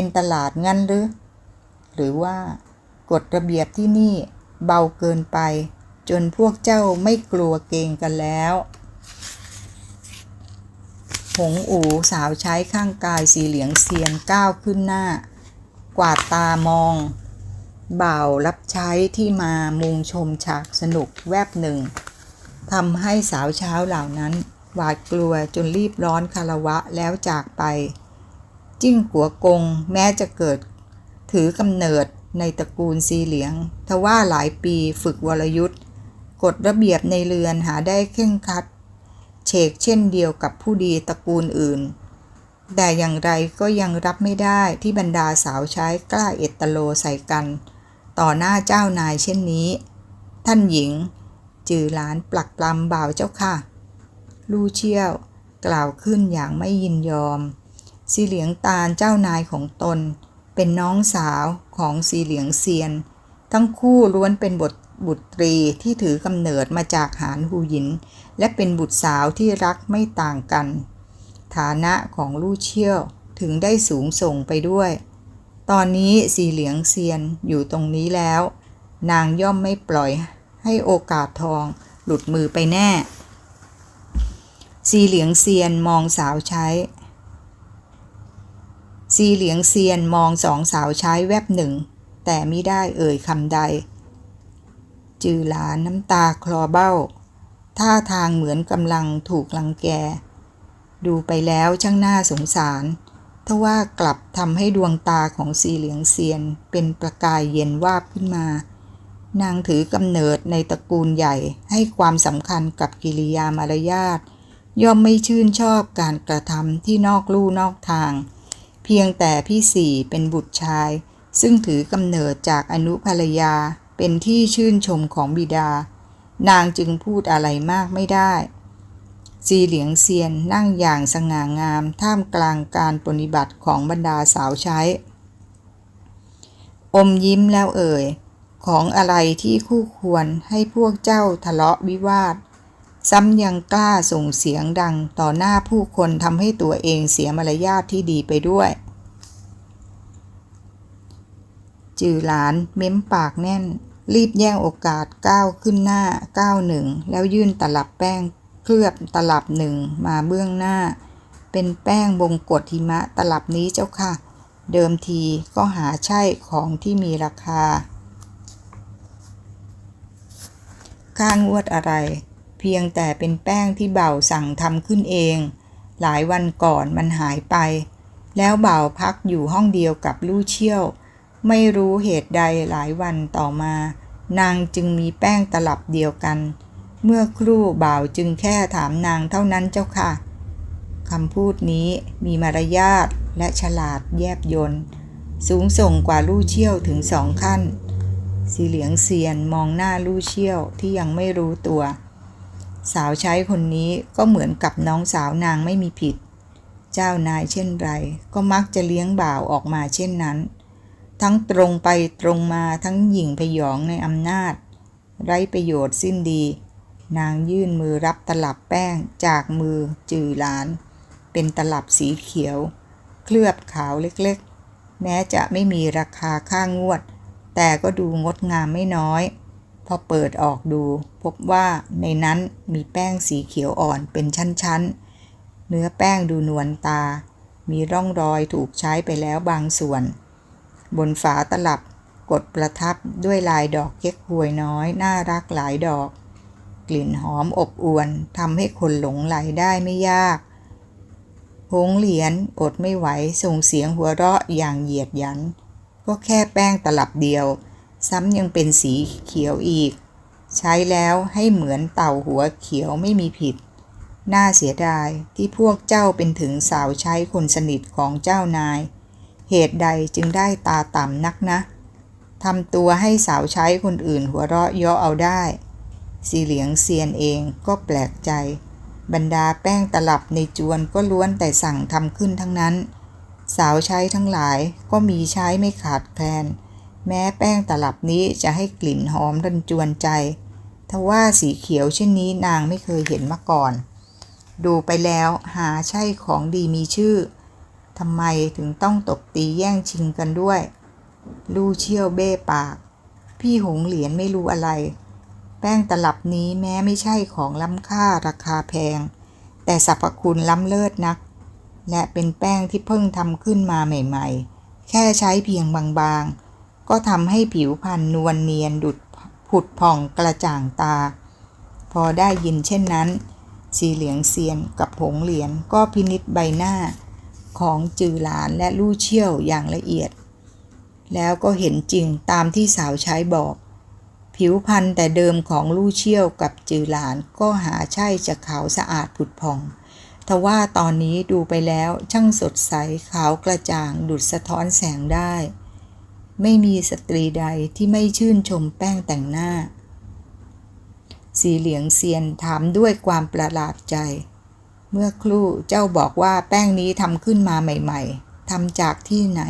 เป็นตลาดงั้นหรือ หรือว่ากฎระเบียบที่นี่เบาเกินไป จนพวกเจ้าไม่กลัวเกงกันแล้ว หงอูสาวใช้ข้างกายสีเหลืองเซียนก้าวขึ้นหน้า กวาดตามอง บ่าวรับใช้ที่มามุงชมฉากสนุกแวบหนึ่งทำให้สาวเช้าเหล่านั้น หวาดกลัวจนรีบร้อนคารวะแล้วจากไป จิ้งกัวกงแม้จะเกิด ถือกำเนิดในตระกูลสีเหลียง ทว่าหลายปีฝึกวรยุทธ์กฎระเบียบในเรือนหาได้เคร่งคัดเฉกเช่นเดียวกับผู้ดีตระกูลอื่น แต่อย่างไรก็ยังรับไม่ได้ที่บรรดาสาวใช้กล้าเอตโลใส่กัน ต่อหน้าเจ้านายเช่นนี้ ท่านหญิง จือหลานปลักปลำบ่าวเจ้าค่ะ ลู่เชี่ยว กล่าวขึ้นอย่างไม่ยินยอม สีเหลียงตาลเจ้านายของตน เป็นน้องสาวของสีเหลียงเซียน ทั้งคู่ล้วนเป็นบทบุตรีที่ถือกำเนิดมาจากหานหูหยิน และเป็นบุตรสาวที่รักไม่ต่างกัน ฐานะของลู่เชี่ยวถึงได้สูงส่งไปด้วย ตอนนี้สีเหลียงเซียนอยู่ตรงนี้แล้ว นางย่อมไม่ปล่อยให้โอกาสทองหลุดมือไปแน่ สีเหลียงเซียนมองสาวใช้ สีเหลียงเซียนมองสองสาวใช้แวบหนึ่ง แต่ไม่ได้เอ่ยคำใด จือหลานน้ำตาคลอเบ้า ท่าทางเหมือนกำลังถูกลังแก ดูไปแล้วช่างน่าสงสารทว่ากลับทำให้ดวงตาของสีเหลียงเซียนเป็นประกายเย็นวาบขึ้นมา นางถือกำเนิดในตระกูลใหญ่ให้ความสำคัญกับกิริยามารยาท ย่อมไม่ชื่นชอบการกระทำที่นอกลู่นอกทาง เพียงแต่พี่สี่เป็นบุตรชาย ซึ่งถือกำเนิดจากอนุภรรยาเป็นที่ชื่นชมของบิดา นางจึงพูดอะไรมากไม่ได้ซีเหลียงเซียนนั่งอย่างสง่างามท่ามกลางการปฏิบัติของบรรดาสาวใช้ อมยิ้มแล้วเอ่ย ของอะไรที่คู่ควรให้พวกเจ้าทะเลาะวิวาท ซ้ำยังกล้าส่งเสียงดังต่อหน้าผู้คนทำให้ตัวเองเสียมารยาทที่ดีไปด้วย จือหลานเม้มปากแน่น รีบแย่งโอกาสก้าวขึ้นหน้าก้าวหนึ่ง แล้วยื่นตลับแป้งเคลือบตลับหนึ่งมาเบื้องหน้า เป็นแป้งบงกฎหิมะตลับนี้เจ้าค่ะ เดิมทีก็หาใช่ของที่มีราคา ค่างวดอะไร เพียงแต่เป็นแป้งที่เบ่าสั่งทำขึ้นเอง หลายวันก่อนมันหายไป แล้วเบ่าพักอยู่ห้องเดียวกับลู่เชี่ยว ไม่รู้เหตุใดหลายวันต่อมา นางจึงมีแป้งตลับเดียวกัน เมื่อครู่บ่าวจึงแค่ถามนางเท่านั้นเจ้าค่ะคำพูดนี้มีมารยาทและฉลาดแยบยนต์สูงส่งกว่าลู่เชี่ยวถึงสองขั้น สีเหลียงเซียนมองหน้าลู่เชี่ยวที่ยังไม่รู้ตัว สาวใช้คนนี้ก็เหมือนกับน้องสาวนางไม่มีผิด เจ้านายเช่นไร ก็มักจะเลี้ยงบ่าวออกมาเช่นนั้น ทั้งตรงไปตรงมาทั้งหยิ่งพยองในอำนาจ ไร้ประโยชน์สิ้นดี นางยื่นมือรับตลับแป้งจากมือจือหลาน เป็นตลับสีเขียว เคลือบขาวเล็กๆ แม้จะไม่มีราคาค่างวด แต่ก็ดูงดงามไม่น้อย พอเปิดออกดูพบว่าในนั้นมีแป้งสีเขียวอ่อนเป็นชั้นๆ เนื้อแป้งดูนวลตา มีร่องรอยถูกใช้ไปแล้วบางส่วน บนฝาตลับกดประทับด้วยลายดอกเก๊กฮวยน้อย น่ารักหลายดอก กลิ่นหอมอบอวนทำให้คนหลงไหลได้ไม่ยากหงเหรียญอดไม่ไหวส่งเสียงหัวเราะอย่างเหยียดยัน ก็แค่แป้งตลับเดียว ซ้ำยังเป็นสีเขียวอีก ใช้แล้วให้เหมือนเต่าหัวเขียวไม่มีผิด น่าเสียดายที่พวกเจ้าเป็นถึงสาวใช้คนสนิทของเจ้านาย เหตุใดจึงได้ตาต่ำนักนะทำตัวให้สาวใช้คนอื่นหัวเราะเยาะเอาได้ สีเหลียงเซียนเองก็แปลกใจ บรรดาแป้งตลับในจวนก็ล้วนแต่สั่งทำขึ้นทั้งนั้น สาวใช้ทั้งหลายก็มีใช้ไม่ขาดแคลน แม้แป้งตลับนี้จะให้กลิ่นหอมรันจวนใจ ทว่าสีเขียวเช่นนี้นางไม่เคยเห็นมาก่อน ดูไปแล้วหาใช่ของดีมีชื่อ ทำไมถึงต้องตบตีแย่งชิงกันด้วย ลู่เชี่ยวเบ้ปาก พี่หงเหรียญไม่รู้อะไร แป้งตลับนี้แม้ไม่ใช่ของล้ำค่าราคาแพง แต่สรรพคุณล้ำเลิศนัก และเป็นแป้งที่เพิ่งทำขึ้นมาใหม่ ๆ แค่ใช้เพียงบางๆ ก็ทำให้ผิวพรรณนวลเนียนดุดผุดผ่องกระจ่างตา พอได้ยินเช่นนั้น สีเหลียงเซียนกับหงเหรียญก็พินิษใบหน้าของจือหลานและลู่เชี่ยวอย่างละเอียด แล้วก็เห็นจริงตามที่สาวใช้บอก ผิวพรรณแต่เดิมของลู่เชี่ยวกับจือหลานก็หาใช่จะขาวสะอาดผุดผ่องทว่าตอนนี้ดูไปแล้วช่างสดใสขาวกระจ่างดุดสะท้อนแสงได้ ไม่มีสตรีใดที่ไม่ชื่นชมแป้งแต่งหน้า สีเหลียงเซียนถามด้วยความประหลาดใจ เมื่อครู่เจ้าบอกว่าแป้งนี้ทำขึ้นมาใหม่ๆทำจากที่ไหน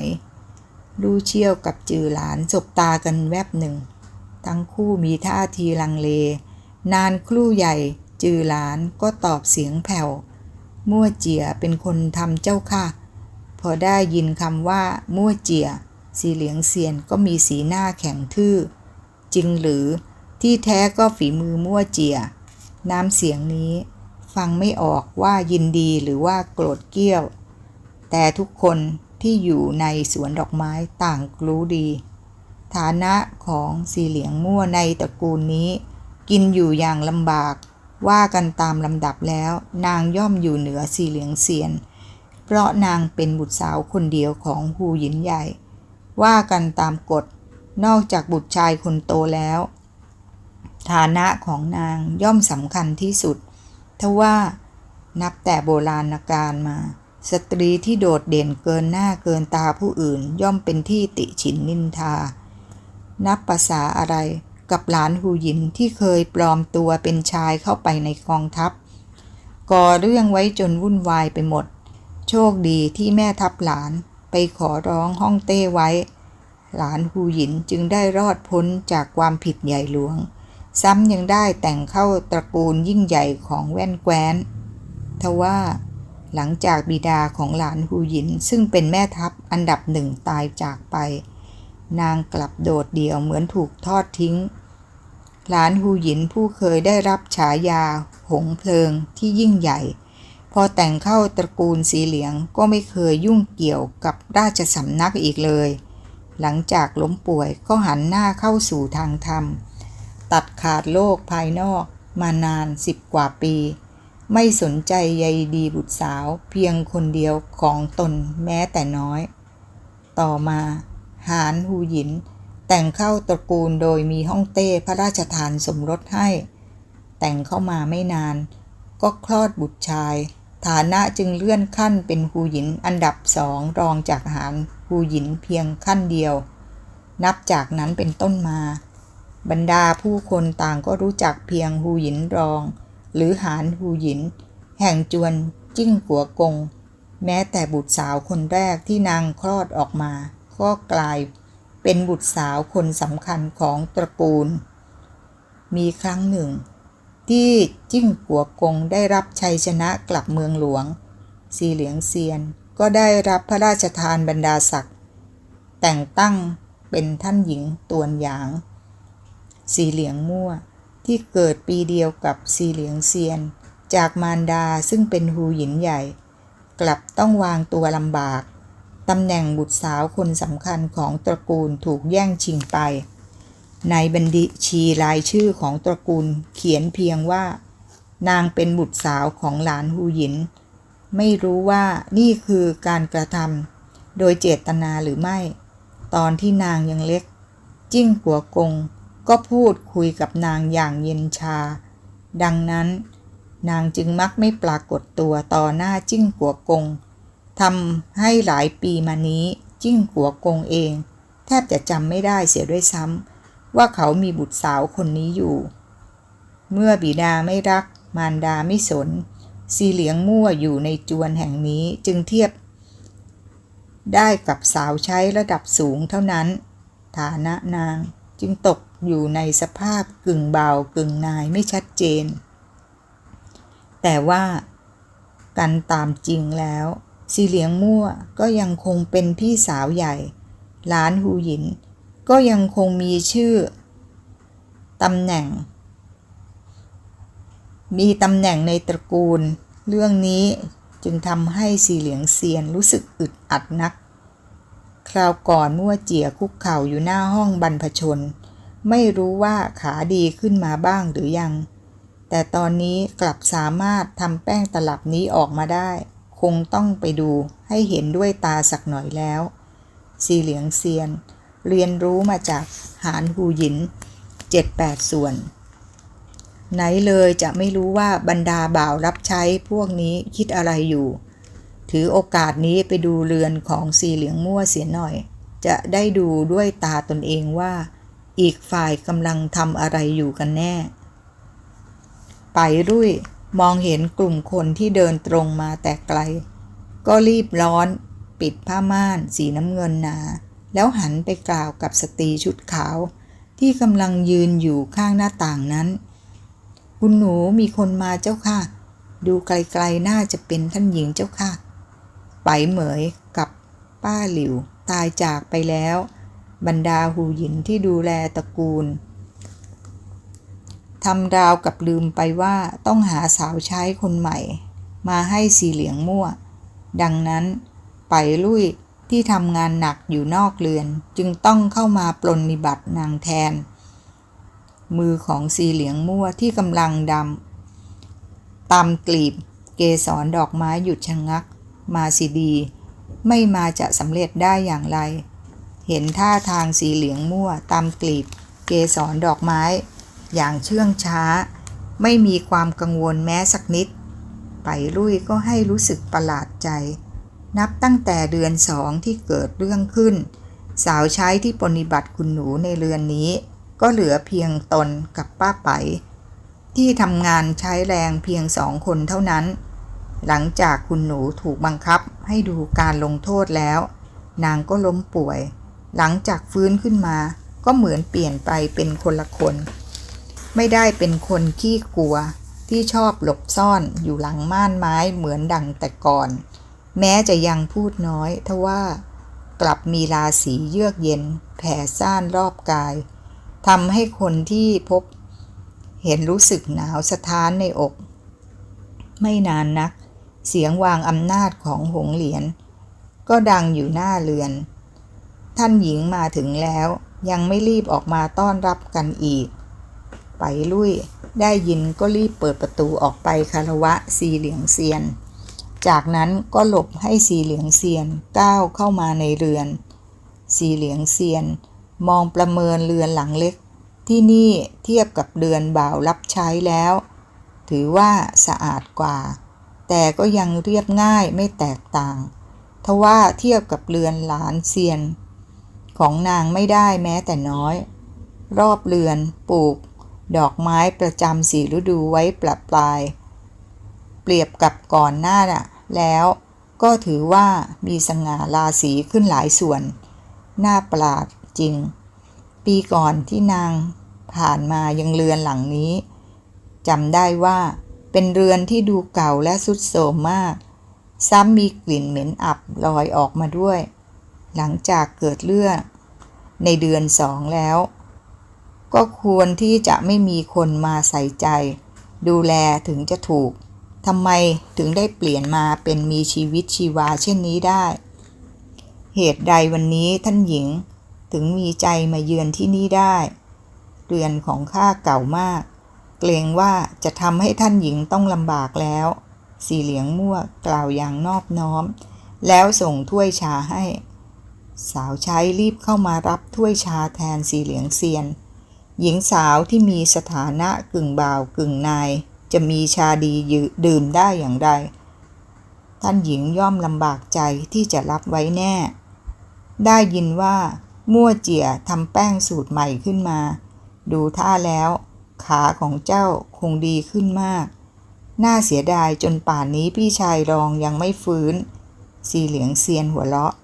ลู่เชี่ยวกับจือหลานสบตากันแวบหนึ่ง ทั้งคู่มีท่าทีลังเล นานครู่ใหญ่จือหลานก็ตอบเสียงแผ่ว มั่วเจียเป็นคนทำเจ้าค่ะ พอได้ยินคำว่า มั่วเจีย สีเหลียงเซียนก็มีสีหน้าแข็งทื่อ จริงหรือที่แท้ก็ฝีมือมั่วเจีย น้ำเสียงนี้ ฟังไม่ออกว่ายินดีหรือว่าโกรธเกี้ยว แต่ทุกคนที่อยู่ในสวนดอกไม้ต่างรู้ดี ฐานะของสีเหลียงมั่วในตระกูลนี้ กินอยู่อย่างลำบาก ว่ากันตามลำดับแล้ว นางย่อมอยู่เหนือสีเหลียงเซียน เพราะนางเป็นบุตรสาวคนเดียวของฮูหยินใหญ่ ว่ากันตามกฎ นอกจากบุตรชายคนโตแล้ว ฐานะของนางย่อมสำคัญที่สุดทว่านับแต่โบราณกาลมา สตรีที่โดดเด่นเกินหน้าเกินตาผู้อื่น ย่อมเป็นที่ติฉินนินทา นับภาษาอะไรกับหลานหูหยินที่เคยปลอมตัวเป็นชายเข้าไปในกองทัพ ก่อเรื่องไว้จนวุ่นวายไปหมด โชคดีที่แม่ทัพหลาน ไปขอร้องห้องเต้ไว้ หลานหูหยินจึงได้รอดพ้นจากความผิดใหญ่หลวง ซ้ำยังได้แต่งเข้าตระกูลยิ่งใหญ่ของแว่นแคว้น ทว่าหลังจากบิดาของหลานฮูหยินซึ่งเป็นแม่ทัพอันดับหนึ่งตายจากไป นางกลับโดดเดี่ยวเหมือนถูกทอดทิ้ง หลานฮูหยินผู้เคยได้รับฉายาหงเพลิงที่ยิ่งใหญ่ อแต่งเข้าตระกูลสีเหลียงก็ไม่เคยยุ่งเกี่ยวกับราชสำนักอีกเลย หลังจากล้มป่วยก็หันหน้าเข้าสู่ทางธรรม ตัดขาดโลกภายนอกมานานสิบกว่าปี ไม่สนใจใยดีบุตรสาวเพียงคนเดียวของตนแม้แต่น้อย ต่อมาหานฮูหยิน แต่งเข้าตระกูลโดยมีฮ่องเต้พระราชทานสมรสให้ แต่งเข้ามาไม่นาน ก็คลอดบุตรชาย ฐานะจึงเลื่อนขั้นเป็นฮูหยินอันดับสองรองจากหานฮูหยินเพียงขั้นเดียว นับจากนั้นเป็นต้นมา บรรดาผู้คนต่างก็รู้จักเพียงฮูหยินรอง หรือหานฮูหยิน แห่งจวนจิ้งกัวกง แม้แต่บุตรสาวคนแรกที่นางคลอดออกมา ก็กลายเป็นบุตรสาวคนสำคัญของตระกูล มีครั้งหนึ่ง ที่จิ้งกัวกงได้รับชัยชนะกลับเมืองหลวง สีเหลียงเซียนก็ได้รับพระราชทานบรรดาศักดิ์แต่งตั้งเป็นท่านหญิงตวนหยาง สีเหลียงมั่วที่เกิดปีเดียวกับสีเหลียงเซียน จากมารดาซึ่งเป็นฮูหยินใหญ่ กลับต้องวางตัวลำบากตำแหน่งบุตรสาวคนสำคัญของตระกูลถูกแย่งชิงไป ในบัญชีรายชื่อของตระกูลเขียนเพียงว่า นางเป็นบุตรสาวของหลานฮูหยิน ไม่รู้ว่านี่คือการกระทำโดยเจตนาหรือไม่ ตอนที่นางยังเล็ก จิ้งกัวกง ก็พูดคุยกับนางอย่างเย็นชา ดังนั้น นางจึงมักไม่ปรากฏตัวต่อหน้าจิ้งกัวกงทำให้หลายปีมานี้จิ้งกัวกงเอง แทบจะจำไม่ได้เสียด้วยซ้ำ ว่าเขามีบุตรสาวคนนี้อยู่ เมื่อบิดาไม่รัก มารดาไม่สน สีเหลียงมั่วอยู่ในจวนแห่งนี้จึงเทียบ ได้กับสาวใช้ระดับสูงเท่านั้น ฐานะนางจึงตกอยู่ในสภาพกึ่งเบากึ่งนายไม่ชัดเจน แต่ว่ากันตามจริงแล้วสีเหลียงมั่วก็ยังคงเป็นพี่สาวใหญ่ หลานหูหยิน ก็ยังคงมีชื่อตำแหน่ง มีตำแหน่งในตระกูล เรื่องนี้จึงทำให้สีเหลียงเซียนรู้สึกอึดอัดนัก คราวก่อนมั่วเจียคุกเข่าอยู่หน้าห้องบรรพชน ไม่รู้ว่าขาดีขึ้นมาบ้างหรือยัง แต่ตอนนี้กลับสามารถทำแป้งตลับนี้ออกมาได้ คงต้องไปดูให้เห็นด้วยตาสักหน่อยแล้ว สีเหลียงเซียน เรียนรู้มาจากหานหูหยินเจ็ดแปดส่วน ไหนเลยจะไม่รู้ว่าบรรดาบ่าวรับใช้พวกนี้คิดอะไรอยู่ ถือโอกาสนี้ไปดูเรือนของสีเหลียงมั่วเสียหน่อย จะได้ดูด้วยตาตนเองว่า อีกฝ่ายกำลังทำอะไรอยู่กันแน่ ไปรุ่ยมองเห็นกลุ่มคนที่เดินตรงมาแต่ไกล ก็รีบร้อน ปิดผ้าม่านสีน้ำเงินหนา แล้วหันไปกล่าวกับสตรีชุดขาว ที่กำลังยืนอยู่ข้างหน้าต่างนั้น คุณหนูมีคนมาเจ้าค่ะ ดูไกลๆน่าจะเป็นท่านหญิงเจ้าค่ะ ไปเหมยกับป้าหลิวตายจากไปแล้ว บรรดาหูหยินที่ดูแลตระกูลทำราวกับลืมไปว่าต้องหาสาวใช้คนใหม่ มาให้สีเหลียงมั่ว ดังนั้นไปลุย ที่ทำงานหนักอยู่นอกเรือน จึงต้องเข้ามาปลนนิบัตินางแทน มือของสีเหลียงมั่วที่กำลังดำตำกลีบ เกสรดอกไม้หยุดชะงงัก มาสิดี ไม่มาจะสำเร็จได้อย่างไร เห็นท่าทางสีเหลียงมั่วตามกลีบ เกสรดอกไม้ อย่างเชื่องช้า ไม่มีความกังวลแม้สักนิด ไปลุยก็ให้รู้สึกประหลาดใจ นับตั้งแต่เดือนสองที่เกิดเรื่องขึ้น สาวใช้ที่ปฏิบัติคุณหนูในเรือนนี้ ก็เหลือเพียงตนกับป้าไป ที่ทำงานใช้แรงเพียงสองคนเท่านั้น หลังจากคุณหนูถูกบังคับให้ดูการลงโทษแล้ว นางก็ล้มป่วย หลังจากฟื้นขึ้นมา ก็เหมือนเปลี่ยนไปเป็นคนละคน ไม่ได้เป็นคนขี้กลัวที่ชอบหลบซ่อนอยู่หลังม่านไม้เหมือนดังแต่ก่อน แม้จะยังพูดน้อยทว่ากลับมีราศีเยือกเย็น แผ่ซ่านรอบกายทำให้คนที่พบ เห็นรู้สึกหนาวสะท้านในอก ไม่นานนัก เสียงวางอำนาจของหงเหรียญก็ดังอยู่หน้าเรือน ท่านหญิงมาถึงแล้วยังไม่รีบออกมาต้อนรับกันอีก ไปลุยได้ยินก็รีบเปิดประตูออกไปคารวะสีเหลียงเซียน จากนั้นก็หลบให้สีเหลียงเซียนก้าวเข้ามาในเรือน สีเหลียงเซียน มองประเมินเรือนหลังเล็ก ที่นี่เทียบกับเรือนบ่าวรับใช้แล้ว ถือว่าสะอาดกว่า แต่ก็ยังเรียบง่ายไม่แตกต่าง ทว่าเทียบกับเรือนหลานเซียน ของนางไม่ได้แม้แต่น้อย รอบเรือนปลูก ดอกไม้ประจำสีฤดูไว้ปรับปลายเปรียบกับก่อนหน้าน่ะ แล้วก็ถือว่ามีสง่าราศีขึ้นหลายส่วนน่าประหลาดจริง ปีก่อนที่นางผ่านมายังเรือนหลังนี้จำได้ว่าเป็นเรือนที่ดูเก่าและสุดโทรมมาก ซ้ำมีกลิ่นเหม็นอับลอยออกมาด้วย หลังจากเกิดเรื่องในเดือนสองแล้ว ก็ควรที่จะไม่มีคนมาใส่ใจ ดูแลถึงจะถูก ทำไมถึงได้เปลี่ยนมาเป็นมีชีวิตชีวาเช่นนี้ได้ เหตุใดวันนี้ท่านหญิงถึงมีใจมาเยือนที่นี่ได้ เรือนของข้าเก่ามาก เกรงว่าจะทำให้ท่านหญิงต้องลำบากแล้ว สีเหลียงมั่วกล่าวอย่างนอบน้อม แล้วส่งถ้วยชาให้ สาวใช้รีบเข้ามารับถ้วยชาแทนสีเหลียงเซียน หญิงสาวที่มีสถานะกึ่งบ่าวกึ่งนาย จะมีชาดียืดื่มได้อย่างไร ท่านหญิงย่อมลำบากใจที่จะรับไว้แน่ ได้ยินว่า มั่วเจียทำแป้งสูตรใหม่ขึ้นมา ดูท่าแล้ว ขาของเจ้าคงดีขึ้นมาก น่าเสียดายจนป่านนี้พี่ชายรองยังไม่ฟื้น สีเหลียงเซียนหัวเราะ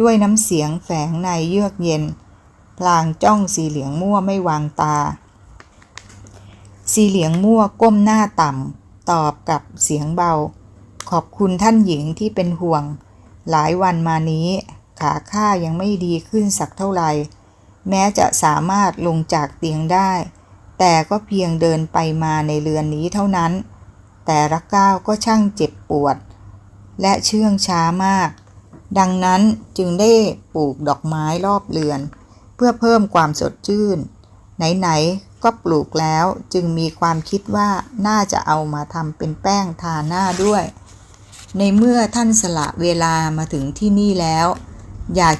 ด้วยน้ำเสียงแฝงในเยือกเย็น พลางจ้องสีเหลียงมั่วไม่วางตา สีเหลียงมั่วก้มหน้าต่ำ ตอบกับเสียงเบา ขอบคุณท่านหญิงที่เป็นห่วง หลายวันมานี้ ขาข้ายังไม่ดีขึ้นสักเท่าไหร่ แม้จะสามารถลงจากเตียงได้ แต่ก็เพียงเดินไปมาในเรือนนี้เท่านั้น แต่ละก้าวก็ช่างเจ็บปวด และเชื่องช้ามาก ดังนั้นจึงได้ปลูกดอกไม้รอบเรือน เพื่อเพิ่มความสดชื่น ไหนๆก็ปลูกแล้วจึงมีความคิดว่าน่าจะเอามาทำเป็นแป้งทาหน้าด้วย ในเมื่อท่านสละเวลามาถึงที่นี่แล้ว อยาก